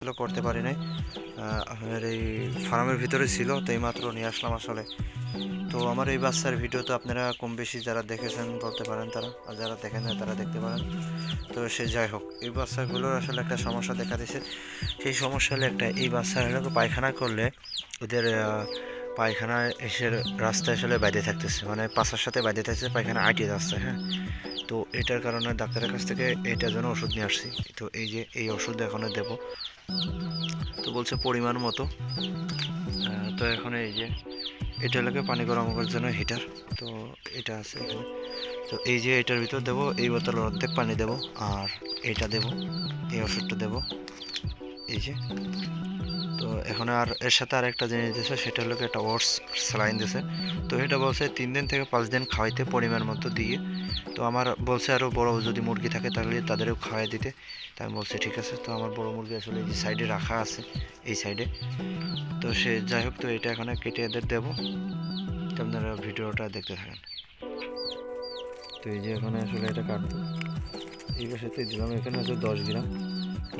ছিল করতে পারি নাই। আমার এই ফার্মের ভিতরে ছিল তো এইমাত্র নিয়ে আসলাম আসলে। তো আমার এই বাচ্চার ভিডিও তো আপনারা কম বেশি যারা দেখেছেন বলতে পারেন তারা আর যারা দেখেন না তারা দেখতে পারেন। তো সে যাই হোক এই বাচ্চাগুলোর আসলে একটা সমস্যা দেখা দিয়েছে সেই সমস্যা হলে একটা এই বাচ্চাগুলোকে পায়খানা করলে ওদের পায়খানা এসে রাস্তায় আসলে বাইরে থাকতেছে মানে পাশার সাথে বাইরে থাকতেছে পায়খানা আটিয়ে যাচ্ছে হ্যাঁ। তো এটার কারণে ডাক্তারের কাছ থেকে এটার জন্য ওষুধ নিয়ে আসছি। তো এই যে এই ওষুধ এখন দেব। তো বলছে পরিমাণ মতো। তো এখন এই যে এটা লাগে পানি গরম করার জন্য হিটার। তো এটা আছে এখানে। তো এই যে এটার ভিতর দেবো, এই বোতলের অর্ধেক পানি দেব, আর এটা দেব, এই ওষুধটা দেবো। এই যে। তো এখন আর এর সাথে আর একটা জিনিস দিয়েছে সেটা হলো একটা ওটস স্যালাইন দিয়েছে তো এটা বলছে তিন দিন থেকে পাঁচ দিন খাওয়াইতে পরিমাণ মতো দিয়ে। তো আমার বলছে আরও বড় যদি মুরগি থাকে তাহলে তাদেরও খাওয়াই দিতে। তাই আমি বলছি, ঠিক আছে। তো আমার বড় মুরগি আসলে এই সাইডে রাখা আছে, এই সাইডে। তো সে যাই হোক, তো এটা এখানে কেটে এদের দেবো। তো আপনারা ভিডিওটা দেখতে থাকেন। তো এই যে এখানে আসলে এটা কাটবো। এই পাশেতে দিলাম, এখানে আছে দশ গ্রাম।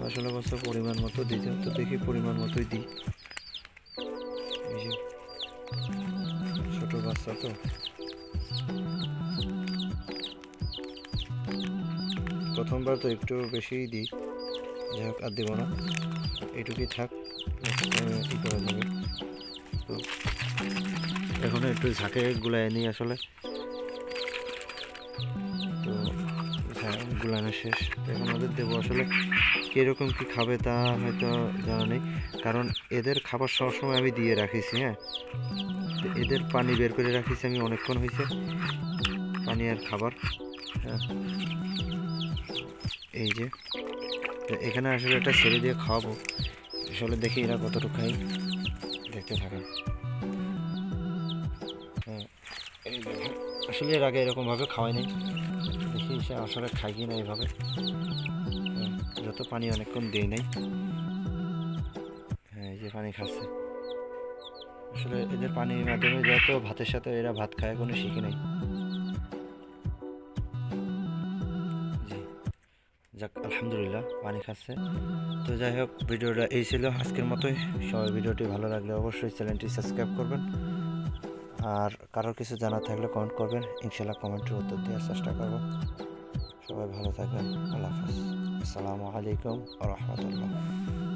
আসলে বলছে পরিমাণ মতো দিতে তো দেখি পরিমাণ মতোই দিই। ছোটো বাচ্চা তো। প্রথমবার তো একটু বেশিই দিই, যাই হোক, আর দেবো না। এইটুকুই থাক যাবে? তো এখন একটু ঝাঁকে গুলায় নিই আসলে। গুলানো শেষ। এখন ওদের দেবো আসলে কীরকম কী খাবে তা হয়তো জানা নেই। কারণ এদের খাবার সবসময় আমি দিয়ে রাখিছি হ্যাঁ? এদের পানি বের করে রাখিছি আমি অনেকক্ষণ হয়েছে পানি আর খাবার হ্যাঁ? এই যে এখানে আসলে একটা ছেড়ে দিয়ে খাওয়াবো। আসলে দেখি এরা কতটুকু খাই দেখতে থাকেন হ্যাঁ আসলে এর আগে এরকমভাবে খাওয়াই নাই। দেখি সে আসলে খাই কি না এইভাবে যত পানি অনেকক্ষণ দেই নাই। হ্যাঁ এই যে পানি খাচ্ছে। আসলে এদের পানির মাধ্যমে যত ভাতের সাথে এরা ভাত খায়, কোনো শিখি নাই। যাক, আলহামদুলিল্লাহ, পানি খাচ্ছে। তো যাই হোক, ভিডিওটা এই ছিল। আজকের মতোই। সবাই ভিডিওটি ভালো লাগলে অবশ্যই চ্যানেলটি সাবস্ক্রাইব করবেন। আর কারোর কিছু জানা থাকলে কমেন্ট করবেন। ইনশাল্লাহ কমেন্টের উত্তর দেওয়ার চেষ্টা করব। সবাই ভালো থাকবেন। আল্লাহ হাফেজ। আসসালামু আলাইকুম রহমতুল্লাহ।